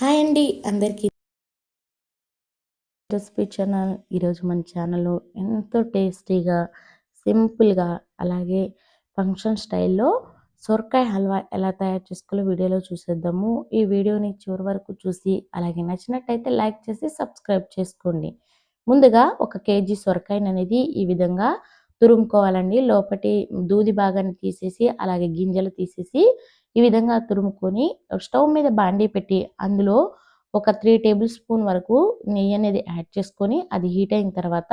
Hi అండి అందరికీ. Recipe channel ఈరోజు మన ఛానల్లో ఎంతో టేస్టీగా సింపుల్గా అలాగే ఫంక్షన్ స్టైల్లో సొరకాయ హల్వా ఎలా తయారు చేసుకోవాలో వీడియోలో చూసేద్దాము. ఈ వీడియోని చివరి వరకు చూసి అలాగే నచ్చినట్టయితే లైక్ చేసి సబ్స్క్రైబ్ చేసుకోండి. ముందుగా ఒక కేజీ సొరకాయని అనేది ఈ విధంగా తురుముకోవాలండి. లోపటి దూది భాగాన్ని తీసేసి అలాగే గింజలు తీసేసి ఈ విధంగా తురుముకొని స్టవ్ మీద బాండీ పెట్టి అందులో ఒక త్రీ టేబుల్ స్పూన్ వరకు నెయ్యి అనేది యాడ్ చేసుకొని అది హీట్ అయిన తర్వాత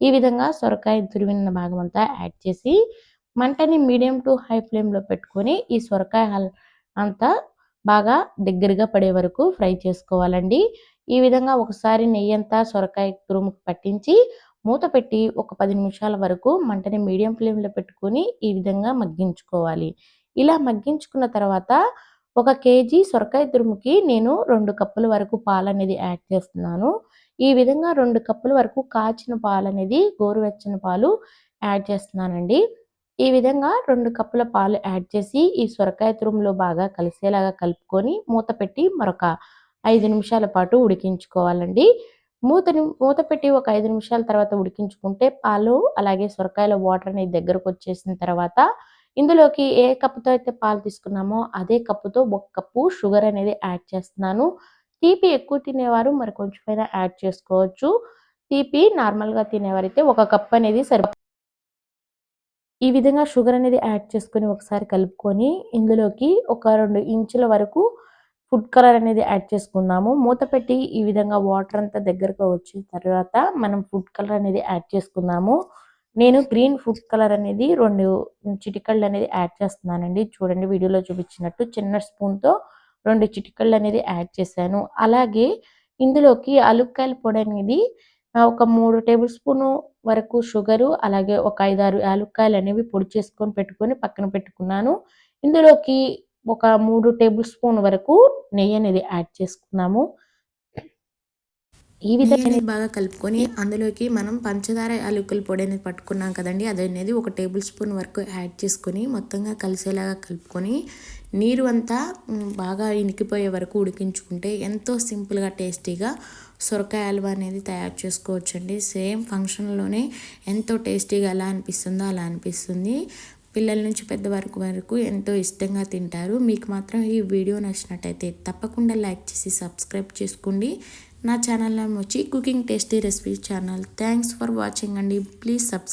ఈ విధంగా సొరకాయ తురిమిన భాగం అంతా యాడ్ చేసి మంటని మీడియం టు హై ఫ్లేమ్లో పెట్టుకొని ఈ సొరకాయ అంతా బాగా దగ్గరగా పడే వరకు ఫ్రై చేసుకోవాలండి. ఈ విధంగా ఒకసారి నెయ్యి అంతా సొరకాయ తురుముకు పట్టించి మూత పెట్టి ఒక పది నిమిషాల వరకు మంటని మీడియం ఫ్లేమ్లో పెట్టుకొని ఈ విధంగా మగ్గించుకోవాలి. ఇలా మగ్గించుకున్న తర్వాత ఒక కేజీ సొరకాయ తురుముకి నేను రెండు కప్పుల వరకు పాలు అనేది యాడ్ చేస్తున్నాను. ఈ విధంగా రెండు కప్పుల వరకు కాచిన పాలు అనేది గోరువెచ్చని పాలు యాడ్ చేస్తున్నానండి. ఈ విధంగా రెండు కప్పుల పాలు యాడ్ చేసి ఈ సొరకాయ తురుములో బాగా కలిసేలాగా కలుపుకొని మూత పెట్టి మరొక ఐదు నిమిషాల పాటు ఉడికించుకోవాలండి. మూతని మూత పెట్టి ఒక ఐదు నిమిషాల తర్వాత ఉడికించుకుంటే పాలు అలాగే సొరకాయల వాటర్ అనేది దగ్గరకు వచ్చేసిన తర్వాత ఇందులోకి ఏ కప్పుతో అయితే పాలు తీసుకున్నామో అదే కప్పుతో ఒక కప్పు షుగర్ అనేది యాడ్ చేస్తున్నాను. తీపి ఎక్కువ తినేవారు మరి కొంచెమైనా యాడ్ చేసుకోవచ్చు. తీపి నార్మల్గా తినేవారైతే ఒక కప్ అనేది సరి ఈ విధంగా షుగర్ అనేది యాడ్ చేసుకొని ఒకసారి కలుపుకొని ఇందులోకి ఒక రెండు ఇంచుల వరకు ఫుడ్ కలర్ అనేది యాడ్ చేసుకుందాము. మూత పెట్టి ఈ విధంగా వాటర్ అంతా దగ్గరకు వచ్చిన తర్వాత మనం ఫుడ్ కలర్ అనేది యాడ్ చేసుకుందాము. నేను గ్రీన్ ఫుడ్ కలర్ అనేది రెండు చిటికళ్ళు అనేది యాడ్ చేస్తున్నానండి. చూడండి వీడియోలో చూపించినట్టు చిన్న స్పూన్తో రెండు చిటికళ్ళు అనేది యాడ్ చేశాను. అలాగే ఇందులోకి అలుక్కాయల పొడి అనేది ఒక మూడు టేబుల్ స్పూను వరకు షుగరు అలాగే ఒక ఐదారు యాలుక్కాయలు అనేవి పొడి చేసుకొని పెట్టుకొని పక్కన పెట్టుకున్నాను. ఇందులోకి ఒక మూడు టేబుల్ స్పూన్ వరకు నెయ్యి అనేది యాడ్ చేసుకున్నాము. ఈ విధంగా బాగా కలుపుకొని అందులోకి మనం పంచదార యాలకుల పొడి అనేది పట్టుకున్నాం కదండి. అది అనేది ఒక టేబుల్ స్పూన్ వరకు యాడ్ చేసుకొని మొత్తంగా కలిసేలాగా కలుపుకొని నీరు అంతా బాగా ఇనికిపోయే వరకు ఉడికించుకుంటే ఎంతో సింపుల్గా టేస్టీగా సొరకాయ హల్వా అనేది తయారు చేసుకోవచ్చండి. సేమ్ ఫంక్షన్లోనే ఎంతో టేస్టీగా ఎలా అనిపిస్తుందో అలా అనిపిస్తుంది. పిల్లల నుంచి పెద్దవారికి వరకు ఎంతో ఇష్టంగా తింటారు. మీకు మాత్రం ఈ వీడియో నచ్చినట్టయితే తప్పకుండా లైక్ చేసి సబ్స్క్రైబ్ చేసుకోండి. నా ఛానల్ వచ్చి cooking tasty recipe channel. Thanks for watching అండి. Please subscribe